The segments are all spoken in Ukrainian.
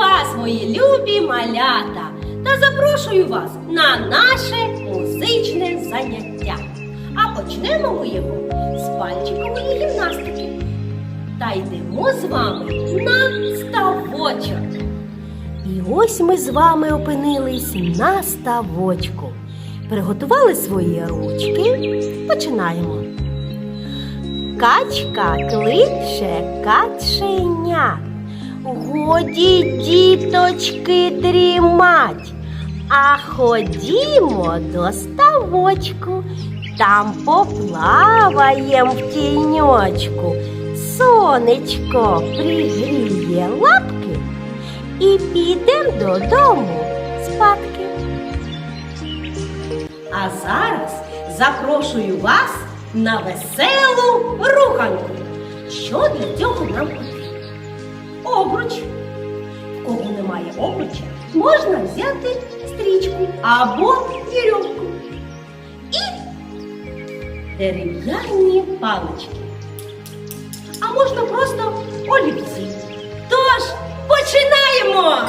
вас, мої любі малята, та запрошую вас на наше музичне заняття. А почнемо ми його з пальчикової гімнастики. Та йдемо з вами на ставочок. І ось ми з вами опинились на ставочку. Приготували свої ручки. Починаємо. Качка кличе каченя. Годі, діточки, дрімать, а ходімо до ставочку, там поплаваєм в тіньочку. Сонечко пригріє лапки і підем додому спадки. А зараз запрошую вас на веселу руханку. Що для цього нам потрібно? немає обруча, можна взяти стрічку або вірьовку. І дерев'яні палички. А можна просто олівці. Тож починаємо!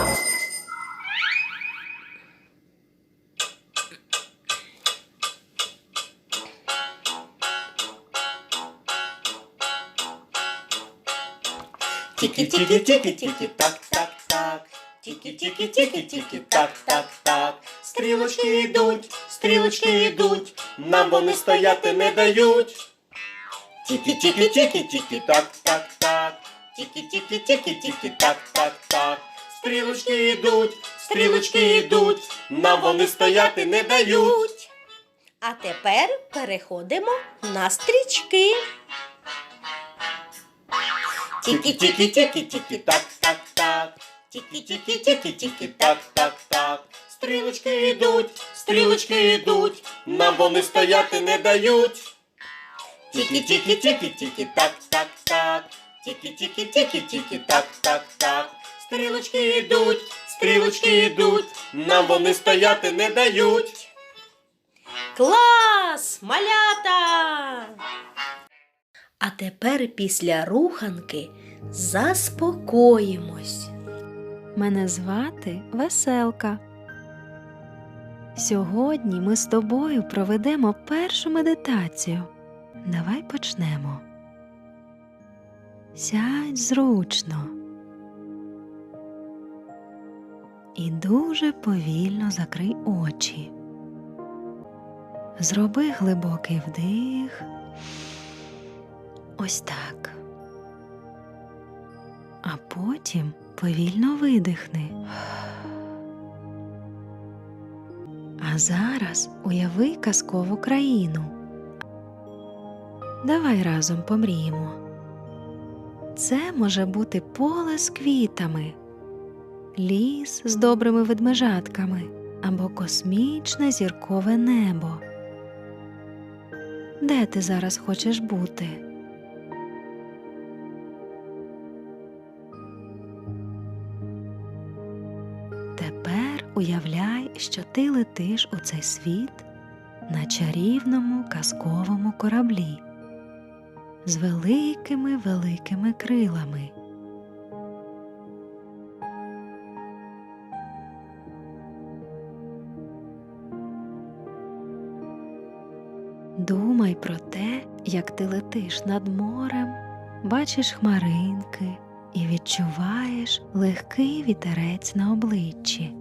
Тікі-тікі-тікі-тікі-так-так-так. Тікі-тікі-тікі-тікі-так-так-так. Стрілочки йдуть, стрілочки йдуть, нам вони стояти не дають. Тікі-тікі-тікі-тікі-так-так-так. Тікі-тікі-тікі-тікі-так-так-так. Стрілочки йдуть, стрілочки йдуть, нам вони стояти не дають. А тепер переходимо на стрічки. Тікі-тікі-тікі-тікі-так-так-так. Тікі-тікі-тікі-тікі-так-так-так. Стрілочки йдуть, стрілочки йдуть, нам вони стояти не дають. Тікі-тікі-тікі-тікі-так-так-так. Тікі-тікі-тікі-тікі-так-так-так. Стрілочки йдуть, стрілочки йдуть, нам вони стояти не дають. Клас, малята! А тепер після руханки заспокоїмось. Мене звати Веселка. Сьогодні ми з тобою проведемо першу медитацію. Давай почнемо. Сядь зручно. І дуже повільно закрий очі. Зроби глибокий вдих. Ось так. А потім повільно видихни. А зараз уяви казкову країну. Давай разом помріємо. Це може бути поле з квітами, ліс з добрими ведмежатками або космічне зіркове небо. Де ти зараз хочеш бути? Уявляй, що ти летиш у цей світ на чарівному казковому кораблі з великими великими крилами. Думай про те, як ти летиш над морем, бачиш хмаринки і відчуваєш легкий вітерець на обличчі.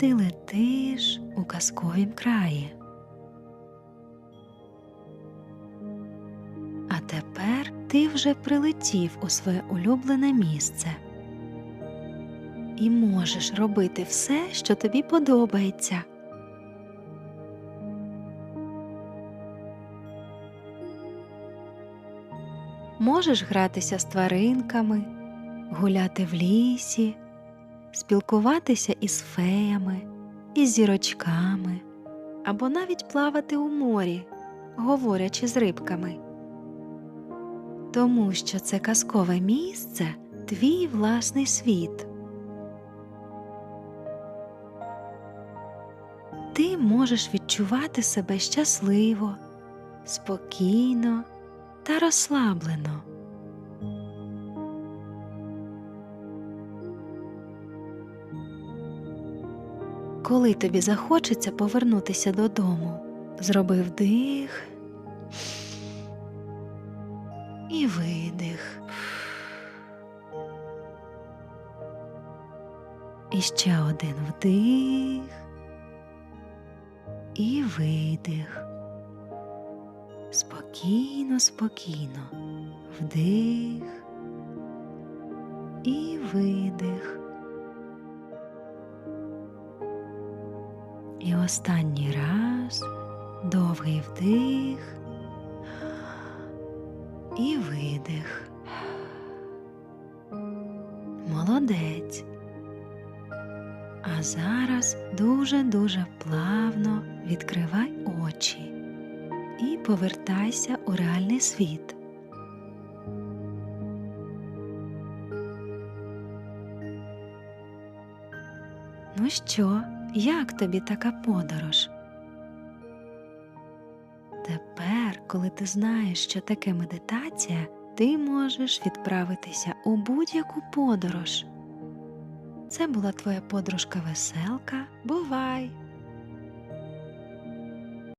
Ти летиш у казковім краї. А тепер ти вже прилетів у своє улюблене місце і можеш робити все, що тобі подобається. Можеш гратися з тваринками, гуляти в лісі, спілкуватися із феями, із зірочками або навіть плавати у морі, говорячи з рибками. Тому що це казкове місце твій власний світ. ти можеш відчувати себе щасливо, спокійно та розслаблено. Коли тобі захочеться повернутися додому, зроби вдих і видих. І ще один вдих і видих. Спокійно, спокійно. Вдих і видих. І останній раз довгий вдих і видих. Молодець. А зараз дуже-дуже плавно відкривай очі і повертайся у реальний світ. Ну що, як тобі така подорож? Тепер, коли ти знаєш, що таке медитація, ти можеш відправитися у будь-яку подорож. Це була твоя подружка веселка. Бувай!